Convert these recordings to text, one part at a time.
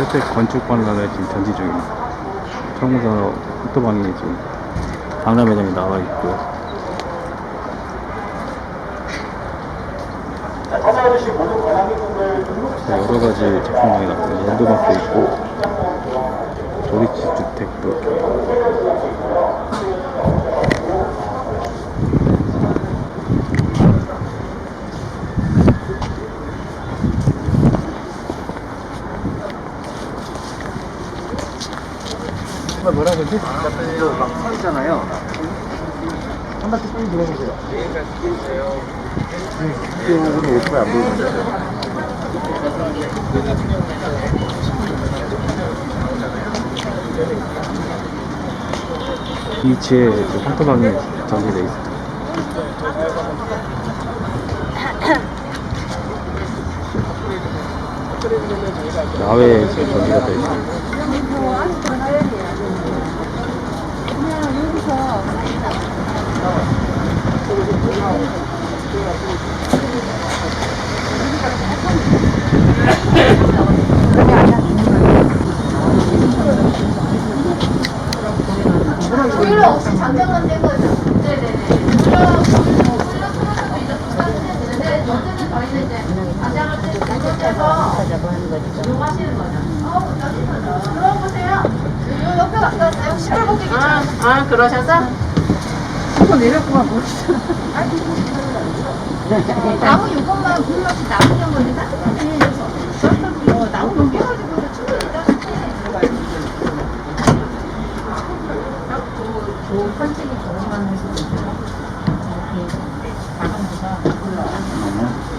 혈색 건축 관람을 지금 전시 중입니다. 청구서 포토방이 지금 박람 매장에 나와 있고요. 자, 여러 가지 제품들이 나왔어요. 랜드마크 있고 도리치 주택도 이 렇게 뭐라 그러지? 막 서있잖아요. 한 바퀴 빨리 돌아보세요. 이쪽으로 오토바이 안 보이는데. 비치에 지금 포토방이 전시되어 있습니다. 야외에 지금 전시가 되어 있습니다. 조율 없이 잠깐만 된 거죠. 네네네. 훈련, 훈련 풀어서도 이제 똑같은 해 되는데, 어쨌든 저희는 이제 가장을 때 잘못해서 이용하시는 거죠. 어, 여기 들어보세요. 요 옆에 갔다 시골복이 아, 아 그러셔서? 나무 이것만 불러서 나무는 건데 따뜻하네. 그래서 뭐 나무 넘겨가지고 충분히 따뜻해.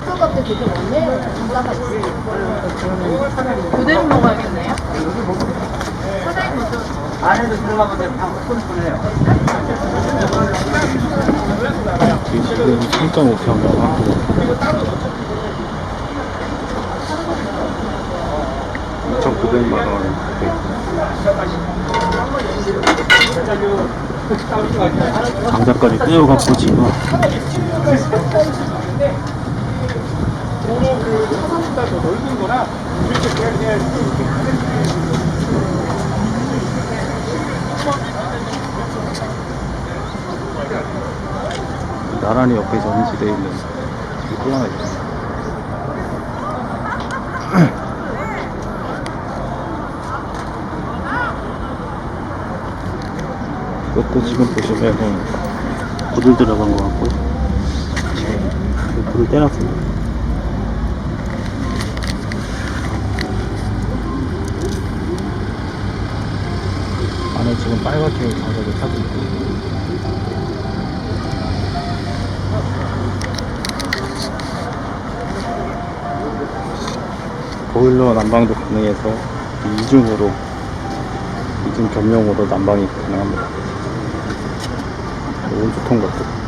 그것도 되게 원래 장가가 있어요. 그대로 먹어야겠네요. 안에도 들어가면 방 푸근푸근해요. 지금 3.5평형 하고 2,900만 원. 장작까지 떼어갖고 지금 나란히 옆에 전시되어 있는 집이 또 하나 있습니다. 이것도 지금 보시면 불을 들어간 것 같고요. 지금 불을 떼놨습니다. 안에 빨갛게 장작을 타고 있고 보일러 난방도 가능해서 이중으로 이중 겸용으로 난방이 가능합니다. 온수통 같은.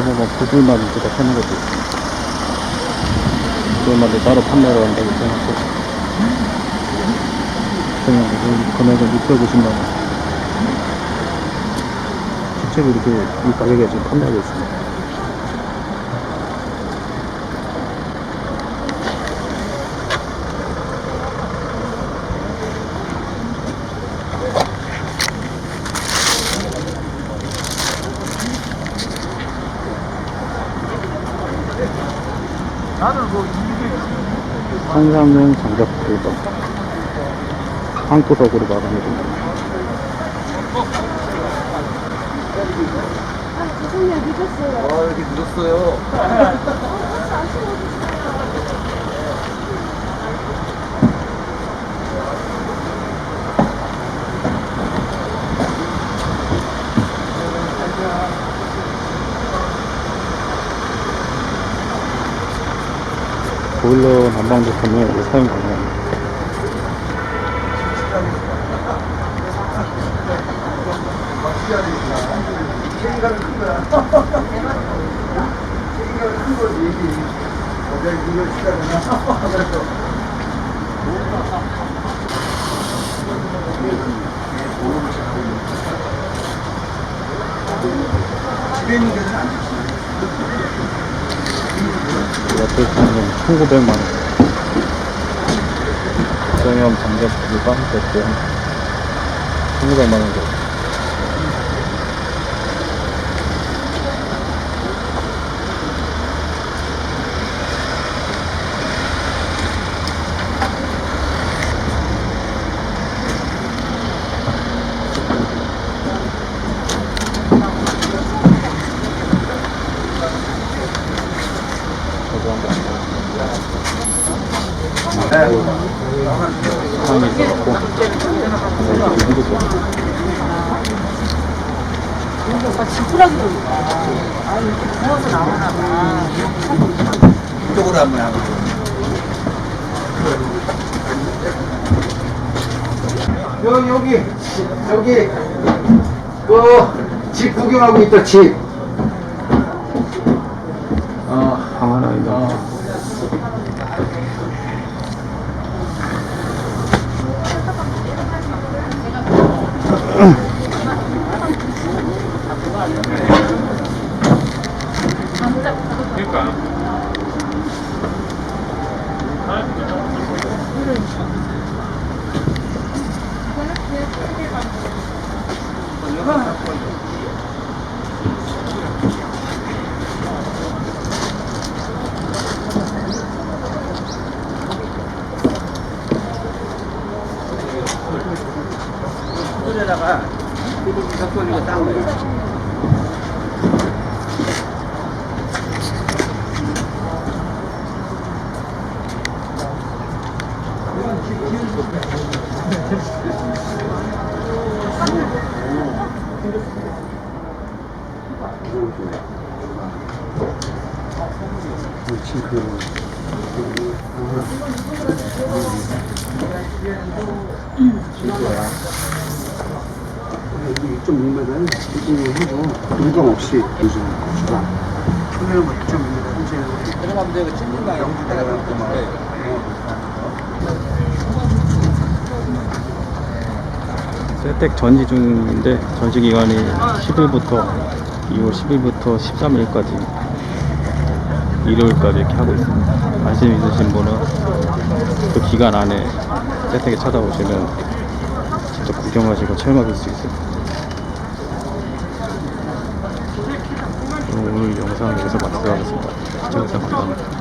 앞에 보면 구슬만 이렇게 펴는 것도 있습니다. 구슬만도 따로 판매를 한다고 생각하고 그냥 이 금액은 650만 원. 실제로 이렇게 이 가격에 지금 판매하고 있습니다. 한상용 장작 불덕 한구석으로 마감해줍니다. 와 이렇게 늦었어요. 보일러 전방 제품이 사용이 가능합니다. 책임감이 큰 거야. 책임감이 큰 거지. 어제 이걸 치다 보면. 그래서. 집에 있는 데는 안 좋지. 옆에 있는 건 1900만 원. 정형 장작 불방 됐고 1,900만 원 정도 한번 상황이 있어갖고 이거 이쪽으로 한번 하고. 여, 여기, 여기, 그, 집 구경하고 있다, 집. 그러니까. 여기다가 소고기 섞어주고 딱 올려. 물감 없이 유지를 합니다. 표면은 6.6m 세택 전시 중인데 전시 기간이 10일부터 2월 10일부터 13일까지 일요일까지 이렇게 하고 있습니다. 관심 있으신 분은 그 기간 안에 세택에 찾아오시면 직접 구경하시고 체험하실 수 있습니다. 오늘 영상 여기서 마치도록 하겠습니다. 시청해주셔서 감사합니다.